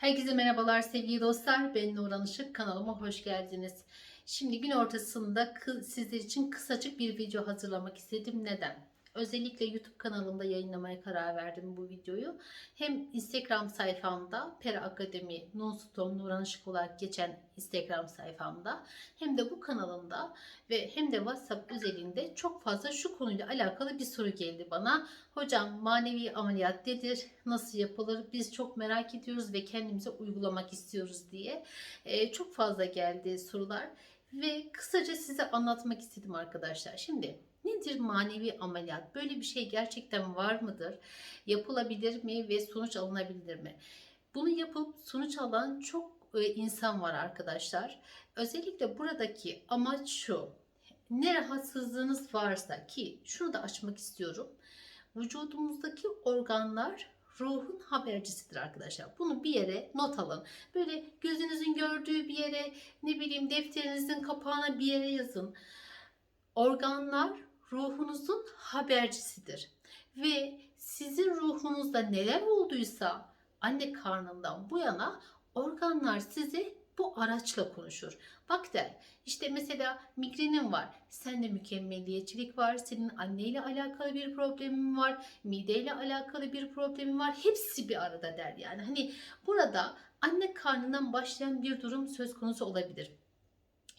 Herkese merhabalar sevgili dostlar. Ben Nurhan Işık. Kanalıma hoş geldiniz. Şimdi gün ortasında sizler için kısacık bir video hazırlamak istedim. Neden? Özellikle YouTube kanalımda yayınlamaya karar verdim bu videoyu. Hem Instagram sayfamda Pera Akademi Nonstop Nurhan Işık olarak geçen Instagram sayfamda hem de bu kanalımda ve hem de WhatsApp özelinde çok fazla şu konuyla alakalı bir soru geldi bana. Hocam manevi ameliyat nedir? Nasıl yapılır? Biz çok merak ediyoruz ve kendimize uygulamak istiyoruz diye. Ee, çok fazla geldi sorular ve kısaca size anlatmak istedim arkadaşlar. Şimdi nedir manevi ameliyat? Böyle bir şey gerçekten var mıdır? Yapılabilir mi ve sonuç alınabilir mi? Bunu yapıp sonuç alan çok e, insan var arkadaşlar. Özellikle buradaki amaç şu. Ne rahatsızlığınız varsa ki şunu da açmak istiyorum. Vücudumuzdaki organlar ruhun habercisidir arkadaşlar. Bunu bir yere not alın. Böyle gözünüzün gördüğü bir yere ne bileyim defterinizin kapağına bir yere yazın. Organlar ruhunuzun habercisidir. Ve sizin ruhunuzda neler olduysa anne karnından bu yana organlar size bu araçla konuşur. Bak der işte mesela migrenin var. Sende mükemmeliyetçilik var. Senin anneyle alakalı bir problemin var. Mideyle alakalı bir problemin var. Hepsi bir arada der yani. Hani burada anne karnından başlayan bir durum söz konusu olabilir.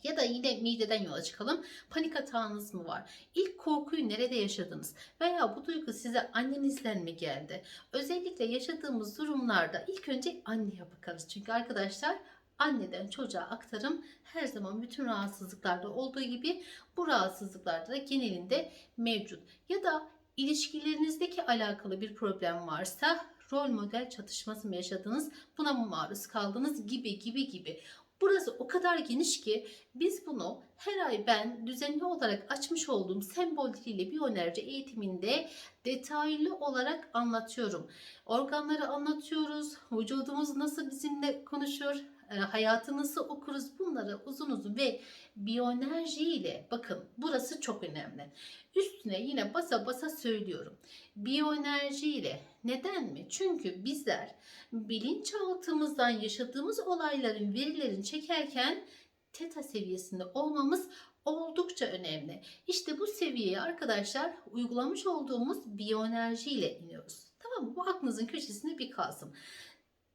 Ya da yine mideden yola çıkalım. Panik atağınız mı var? İlk korkuyu nerede yaşadınız? Veya bu duygu size annenizden mi geldi? Özellikle yaşadığımız durumlarda ilk önce anneye bakarız. Çünkü arkadaşlar anneden çocuğa aktarım her zaman bütün rahatsızlıklarda olduğu gibi bu rahatsızlıklarda da genelinde mevcut. Ya da ilişkilerinizdeki alakalı bir problem varsa rol model çatışması mı yaşadınız, buna mı maruz kaldınız gibi gibi gibi. Burası o kadar geniş ki biz bunu her ay ben düzenli olarak açmış olduğum sembol diliyle biyoenerji eğitiminde detaylı olarak anlatıyorum. Organları anlatıyoruz, vücudumuz nasıl bizimle konuşur, e, hayatı nasıl okuruz bunları uzun uzun ve biyoenerji ile bakın burası çok önemli. Üstüne yine basa basa söylüyorum. Biyoenerji ile neden mi? Çünkü bizler bilinçaltımızdan yaşadığımız olayların verilerini çekerken teta seviyesinde olmamız oldukça önemli. İşte bu seviyeye arkadaşlar uygulamış olduğumuz biyoenerji ile iniyoruz. Tamam mı? Bu aklınızın köşesinde bir kalsın.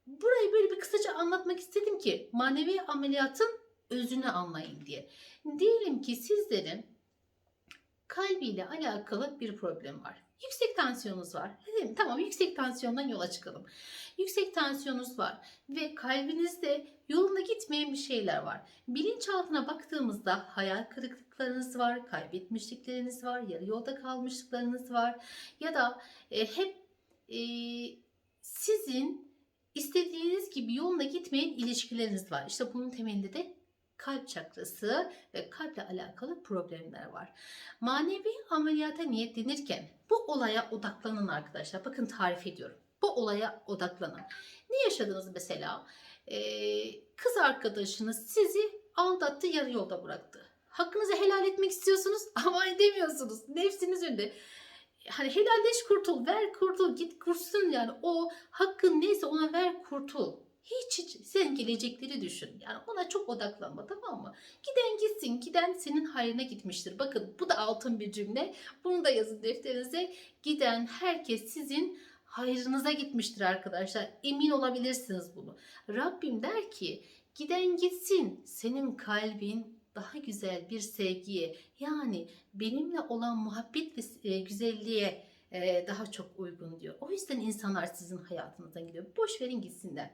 Burayı böyle bir kısaca anlatmak istedim ki manevi ameliyatın özünü anlayın diye. Diyelim ki sizlerin kalbiyle alakalı bir problem var. Yüksek tansiyonunuz var. Dedim, tamam yüksek tansiyondan yola çıkalım. Yüksek tansiyonunuz var ve kalbinizde yolunda gitmeyen bir şeyler var. Bilinçaltına baktığımızda hayal kırıklıklarınız var, kaybetmişlikleriniz var, yarı yolda kalmışlıklarınız var ya da e, hep e, sizin istediğiniz gibi yolunda gitmeyen ilişkileriniz var. İşte bunun temelinde de kalp çakrası ve kalple alakalı problemler var. Manevi ameliyata niyetlenirken olaya odaklanın arkadaşlar. Bakın tarif ediyorum. Bu olaya odaklanın. Ne yaşadınız mesela? Ee, kız arkadaşınız sizi aldattı, yarı yolda bıraktı. Hakkınızı helal etmek istiyorsunuz ama edemiyorsunuz. Nefsiniz önünde. Hani helalleş kurtul, ver kurtul, git kursun yani o hakkın neyse ona ver kurtul. Hiç hiç sen gelecekleri düşün. Yani ona çok odaklanma tamam mı? Giden gitsin. Giden senin hayrına gitmiştir. Bakın bu da altın bir cümle. Bunu da yazın defterinize. Giden herkes sizin hayrınıza gitmiştir arkadaşlar. Emin olabilirsiniz bunu. Rabbim der ki giden gitsin. Senin kalbin daha güzel bir sevgiye yani benimle olan muhabbet ve e, güzelliğe e, daha çok uygun diyor. O yüzden insanlar sizin hayatınızdan gidiyor. Boş verin gitsinler.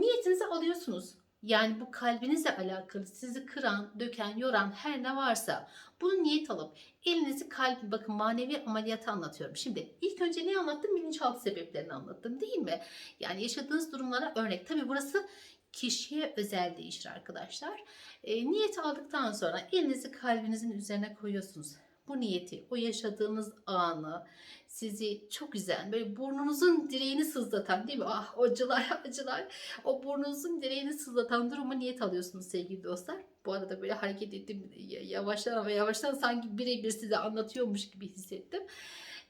Niyetinizi alıyorsunuz. Yani bu kalbinizle alakalı sizi kıran, döken, yoran her ne varsa bunu niyet alıp elinizi kalbi bakın manevi ameliyatı anlatıyorum. Şimdi ilk önce ne anlattım? Bilinçaltı sebeplerini anlattım değil mi? Yani yaşadığınız durumlara örnek. Tabi burası kişiye özel değişir arkadaşlar. E, niyet aldıktan sonra elinizi kalbinizin üzerine koyuyorsunuz. Bu niyeti, o yaşadığınız anı sizi çok üzen, böyle burnunuzun direğini sızlatan değil mi? Ah acılar acılar. O burnunuzun direğini sızlatan duruma niyet alıyorsunuz sevgili dostlar. Bu arada böyle hareket ettim yavaştan ama yavaştan sanki birebir size anlatıyormuş gibi hissettim.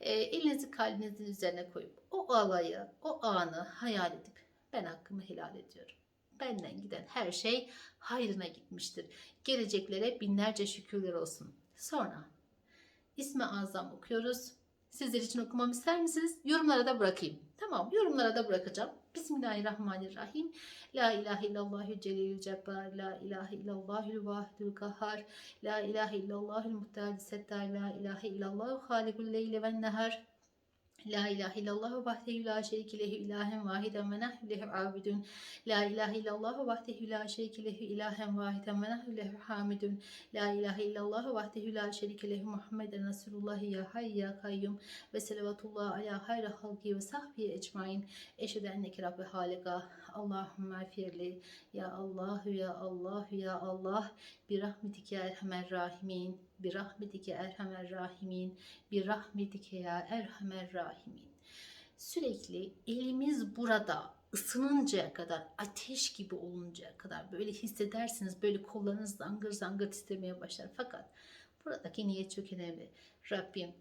E, elinizi kalbinizin üzerine koyup o olayı, o anı hayal edip Ben hakkımı helal ediyorum. Benden giden her şey hayrına gitmiştir. Geleceklere binlerce şükürler olsun. Sonra İsmi Azam okuyoruz. Sizler için okumamı ister misiniz? Yorumlara da bırakayım. Tamam yorumlara da bırakacağım. Bismillahirrahmanirrahim. La ilahe illallahü celilül cebbar. La ilahe illallahül vahidül kahhar. La ilahe illallahül muhtedil settar. La ilahe illallahu halikul leyle ven nehar. La ilahe illallah vahdehu la şerike lehu ilahen vahiden ve nahnu lehu abidun. La ilahe illallah vahdehu la şerike lehu ilahen vahiden ve nahnu lehu hamidun. La ilahe illallah vahdehu la şerike lehu Muhammeden Resulullah ya hayy ya kayyum ve selavatullah ala hayra halki ve sahbihi ecmain. Eşhedü enneke rabbi halika. Allahümme firli. Ya Allah ya Allah ya Allah. Bir rahmetike erhamer rahimin. Bir rahmetike erhamer rahimin. Bir rahmetike ya erhamer rahimin. Sürekli elimiz burada ısınıncaya kadar, ateş gibi oluncaya kadar böyle hissedersiniz. Böyle kollarınız zangır zangır titremeye başlar. Fakat buradaki niyet çok önemli. Rabbim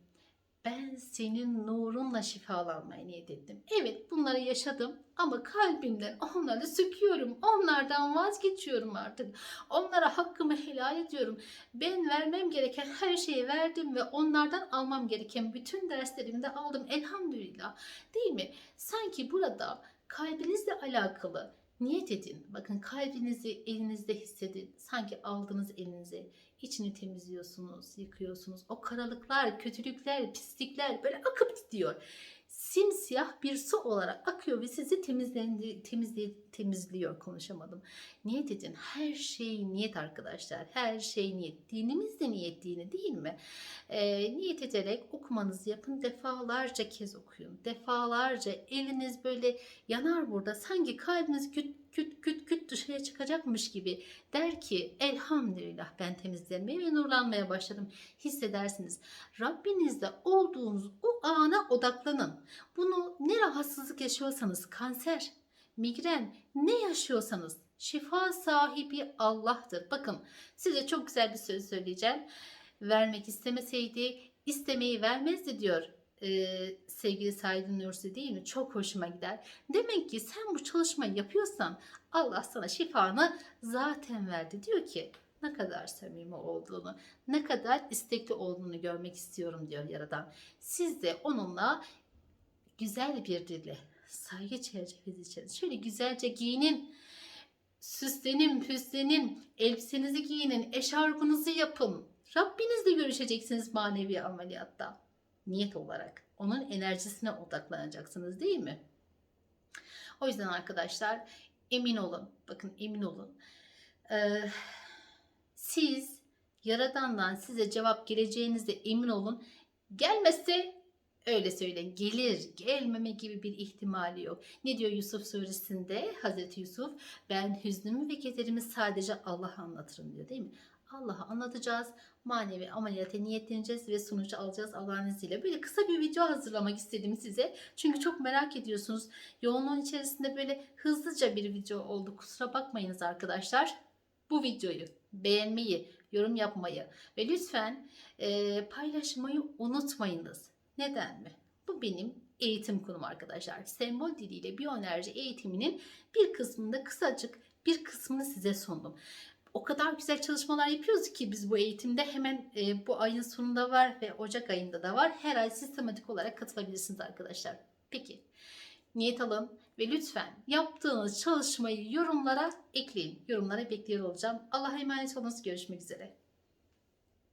ben senin nurunla şifalanmaya niyet ettim. Evet bunları yaşadım ama kalbimden onları söküyorum. Onlardan vazgeçiyorum artık. Onlara hakkımı helal ediyorum. Ben vermem gereken her şeyi verdim ve onlardan almam gereken bütün derslerimi de aldım. Elhamdülillah. Değil mi? Sanki burada kalbinizle alakalı niyet edin. Bakın kalbinizi elinizde hissedin. Sanki aldınız elinize. İçini temizliyorsunuz, yıkıyorsunuz. O karalıklar, kötülükler, pislikler böyle akıp gidiyor. Simsiyah bir su olarak akıyor ve sizi temizlendi, temizli, temizliyor konuşamadım. Niyet edin. Her şey niyet arkadaşlar. Her şey niyet. Dinimiz de niyet dini değil mi? Ee, niyet ederek okumanızı yapın. Defalarca kez okuyun. Defalarca eliniz böyle yanar burada. Sanki kalbiniz küt küt küt küt dışarıya çıkacakmış gibi der ki elhamdülillah ben temizlenmeye ve nurlanmaya başladım. Hissedersiniz. Rabbinizde olduğunuz o ana odaklanın. Bunu ne rahatsızlık yaşıyorsanız kanser, migren ne yaşıyorsanız şifa sahibi Allah'tır. Bakın size çok güzel bir söz söyleyeceğim. Vermek istemeseydi istemeyi vermezdi diyor ee, sevgili Said Nursi değil mi? Çok hoşuma gider. Demek ki sen bu çalışmayı yapıyorsan Allah sana şifanı zaten verdi. Diyor ki ne kadar samimi olduğunu, ne kadar istekli olduğunu görmek istiyorum diyor Yaradan. Siz de onunla güzel bir dille, saygı çerçevesi içerisinde şöyle güzelce giyinin, süslenin, püslenin, elbisenizi giyinin, eşarbınızı yapın. Rabbinizle görüşeceksiniz manevi ameliyatta. Niyet olarak. Onun enerjisine odaklanacaksınız değil mi? O yüzden arkadaşlar emin olun. Bakın emin olun. Ee, siz Yaradan'dan size cevap geleceğinizde emin olun. Gelmezse öyle söyleyin. Gelir, gelmeme gibi bir ihtimali yok. Ne diyor Yusuf suresinde? Hazreti Yusuf ben hüznümü ve kederimi sadece Allah'a anlatırım diyor değil mi? Allah'a anlatacağız. Manevi ameliyata niyetleneceğiz ve sonucu alacağız Allah'ın izniyle. Böyle kısa bir video hazırlamak istedim size. Çünkü çok merak ediyorsunuz. Yoğunluğun içerisinde böyle hızlıca bir video oldu. Kusura bakmayınız arkadaşlar. Bu videoyu beğenmeyi, yorum yapmayı ve lütfen e, paylaşmayı unutmayınız. Neden mi? Bu benim eğitim konum arkadaşlar. Sembol diliyle biyoenerji eğitiminin bir kısmında kısacık bir kısmını size sundum o kadar güzel çalışmalar yapıyoruz ki biz bu eğitimde hemen e, bu ayın sonunda var ve Ocak ayında da var. Her ay sistematik olarak katılabilirsiniz arkadaşlar. Peki niyet alın ve lütfen yaptığınız çalışmayı yorumlara ekleyin. Yorumlara bekliyor olacağım. Allah'a emanet olunuz. Görüşmek üzere.